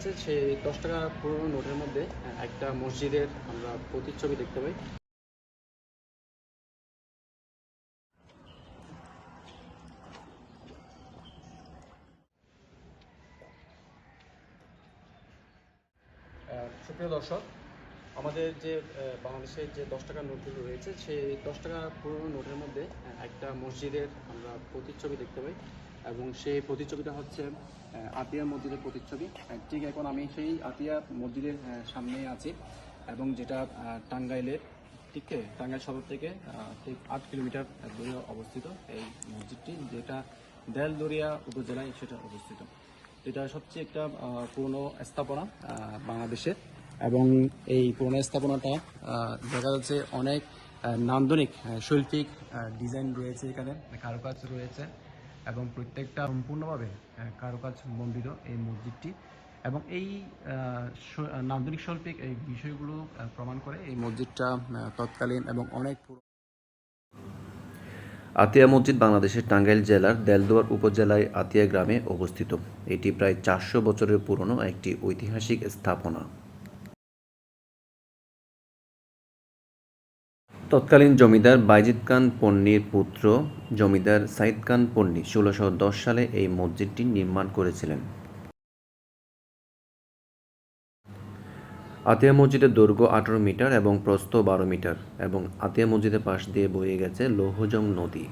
রয়েছে সেই দশ টাকা পুরনো নোটের মধ্যে, একটা মসজিদের আমরা প্রতিচ্ছবি দেখতে পাই। সুপ্রিয় দর্শক, আমাদের যে বাংলাদেশের যে দশ টাকার নোটগুলো রয়েছে, সেই দশ টাকা পুরনো নোটের মধ্যে একটা মসজিদের আমরা প্রতিচ্ছবি দেখতে পাই। এবং সেই প্রতিচ্ছবিটা হচ্ছে আতিয়া মসজিদের প্রতিচ্ছবি। ঠিক এখন আমি সেই আতিয়া মসজিদের সামনেই আছি এবং যেটা টাঙ্গাইলের, ঠিক? টাঙ্গাইল শহর থেকে ঠিক আট কিলোমিটার দূরে অবস্থিত এই মসজিদটি, যেটা দেলদরিয়া উপজেলায় সেটা অবস্থিত। এটা সবচেয়ে একটা পুরনো স্থাপনা বাংলাদেশের এবং এই পুরনো স্থাপনাটা দেখা যাচ্ছে অনেক নান্দনিক শৈল্পিক ডিজাইন রয়েছে এখানে, কারুকাজ রয়েছে। এবং প্রত্যেকটা সম্পূর্ণভাবে কারুকাজ মন্ডিত এই মসজিদটি। এবং এই নান্দনিক শৈল্পিক এই বিষয়গুলো প্রমাণ করে এই মসজিদটা তৎকালীন এবং অনেক আতিয়া মসজিদ বাংলাদেশের টাঙ্গাইল জেলার দেলদুয়ার উপজেলায় আতিয়া গ্রামে অবস্থিত। এটি প্রায় চারশো বছরের পুরনো একটি ঐতিহাসিক স্থাপনা। তৎকালীন জমিদার বাইজিদ খান পন্নীর পুত্র জমিদার সাইদ খান পন্নী ষোলোশো দশ সালে এই মসজিদটি নির্মাণ করেছিলেন। আতিয়া মসজিদের দৈর্ঘ্য আঠারো মিটার এবং প্রস্থ বারো মিটার এবং আতিয়া মসজিদের পাশ দিয়ে বয়ে গেছে লৌহজং নদী।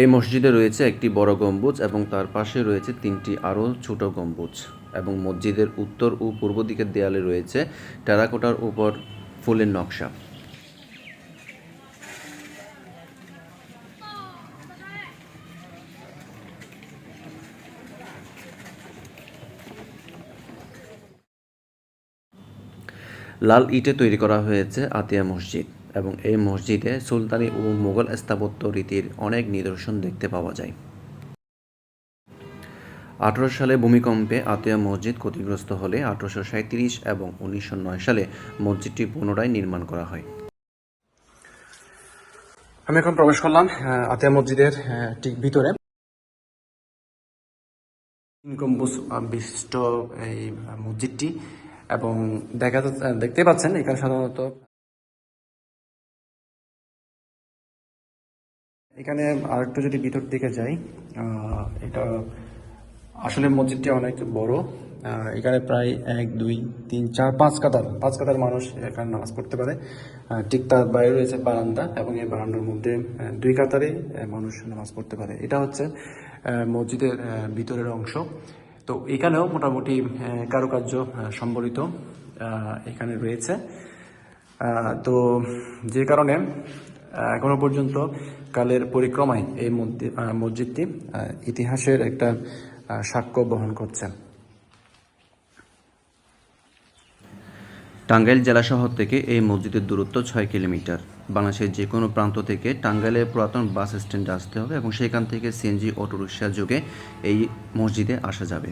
এই মসজিদে রয়েছে একটি বড় গম্বুজ এবং তার পাশে রয়েছে তিনটি আরও ছোট গম্বুজ এবং মসজিদের উত্তর ও পূর্ব দিকের দেয়ালে রয়েছে টেরাকোটার উপর ফুলের নকশা। লাল ইটে তৈরি করা হয়েছে আতিয়া মসজিদ। এবং এই মসজিদে সুলতানি ও মোগল স্থাপত্য রীতির অনেক নিদর্শন দেখতে পাওয়া যায়। আঠারো সালে ভূমিকম্পে আতিয়া মসজিদ ক্ষতিগ্রস্ত হলে আঠারোশো সাঁত্রিশ এবং উনিশশো নয় সালে মসজিদটি পুনরায় নির্মাণ করা হয়। আমি এখন প্রবেশ করলাম আতিয়া মসজিদের ঠিক ভিতরে। গম্বুজ বিশিষ্ট এই মসজিদটি এবং দেখা দেখতে পাচ্ছেন, এখানে সাধারণত এখানে আরেকটু যদি ভিতর দিকে যাই এটা আসলে মসজিদটি অনেক বড়। এখানে প্রায় এক, দুই, তিন, চার, পাঁচ কাতার পাঁচ কাতার মানুষ এখানে নামাজ পড়তে পারে। ঠিক তার বাইরে রয়েছে বারান্দা এবং এই বারান্দার মধ্যে দুই কাতারে মানুষ নামাজ পড়তে পারে। এটা হচ্ছে মসজিদের ভিতরের অংশ। তো এখানেও মোটামুটি কারুকার্য সম্বলিত এখানে রয়েছে। তো যে কারণে এখনও পর্যন্ত কালের পরিক্রমায় এই মসজিদটি ইতিহাসের একটা সাক্ষ্য বহন করছে। টাঙ্গাইল জেলা শহর থেকে এই মসজিদের দূরত্ব ছয় কিলোমিটার। বাংলাদেশের যে কোনো প্রান্ত থেকে টাঙ্গাইলের পুরাতন বাস স্ট্যান্ডে আসতে হবে এবং সেখান থেকে সিএনজি অটোরিকশা যোগে এই মসজিদে আসা যাবে।